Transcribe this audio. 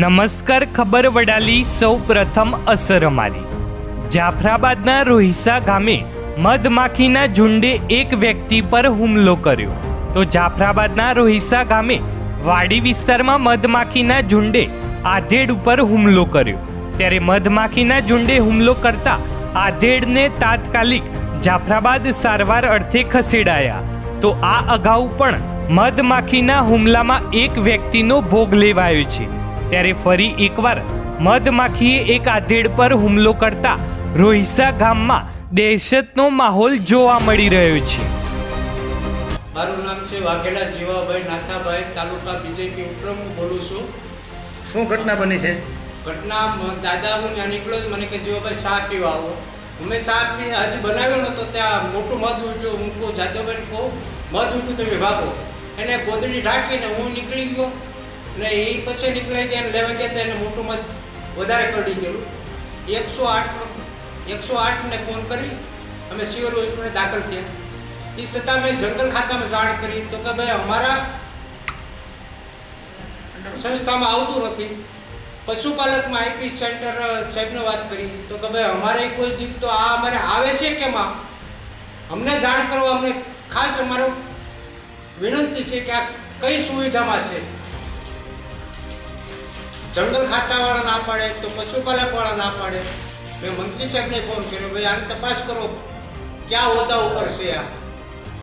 નમસ્કાર ખબર વડાલી સૌ પ્રથમ અસર અમારી. જાફરાબાદના રોહિસા ગામે મધમાખીના ઝુંડે એક વ્યક્તિ પર હુમલો કર્યો. તો જાફરાબાદના રોહિસા ગામે વાડી વિસ્તારમાં મધમાખીના ઝુંડે આધેડ ઉપર હુમલો કર્યો. ત્યારે મધમાખીના ઝુંડે હુમલો કરતા આધેડને તાત્કાલિક જાફરાબાદ સારવાર અર્થે ખસેડાયા. તો આ અગાઉ પણ મધમાખીના હુમલામાં એક વ્યક્તિનો ભોગ લેવાયો છે. ત્યારે ફરી એકવાર મધમાખીએ એક આધેડ પર હુમલો કરતા રોહિસા ગામમાં દહેશતનો માહોલ જોવા મળી રહ્યો છે. મારું નામ છે વાઘેલા જીવાભાઈ નાથાભાઈ તાલુકા બીજેપી ઉપપ્રમુખ બોલું છું. શું ઘટના બની છે? ઘટના દાદા હું ત્યાં નીકળ્યો મને કે જીવાભાઈ શાહ પીવા આવો. અમે શાહ પી હજી બનાવ્યો નતો ત્યાં મોટું મધ ઉઠ્યું. હું કહું જાદવભાઈ કહું મધ ઉઠ્યું તમે ભાગો. એને ગોદડી ઢાંકીને હું નીકળી ગયો. ને એ પછી નીકળી ને લેવા ગયા એને મોટું મત વધારે કરડી ગયેલું. એકસો આઠ એકસો આઠને ફોન કરી, અમે સિવિલ હોસ્પિટલ દાખલ થયા. એ છતાં મેં જંગલ ખાતામાં જાણ કરી તો કે ભાઈ અમારા સંસ્થામાં આવતું નથી. પશુપાલકમાં આઈપી સેન્ટર સાહેબને વાત કરી તો કે ભાઈ અમારે કોઈ જીવ તો આ અમારે આવે છે કેમાં અમને જાણ કરવા અમને ખાસ અમારો વિનંતી છે કે આ કઈ સુવિધામાં છે? જંગલ ખાતાવાળા ના પાડે, તો પશુપાલકવાળા ના પાડે. મેં મંત્રી સાહેબને ફોન કર્યો, ભાઈ, આની તપાસ કરો. ક્યાં હોદ્દા ઉપર છે આ?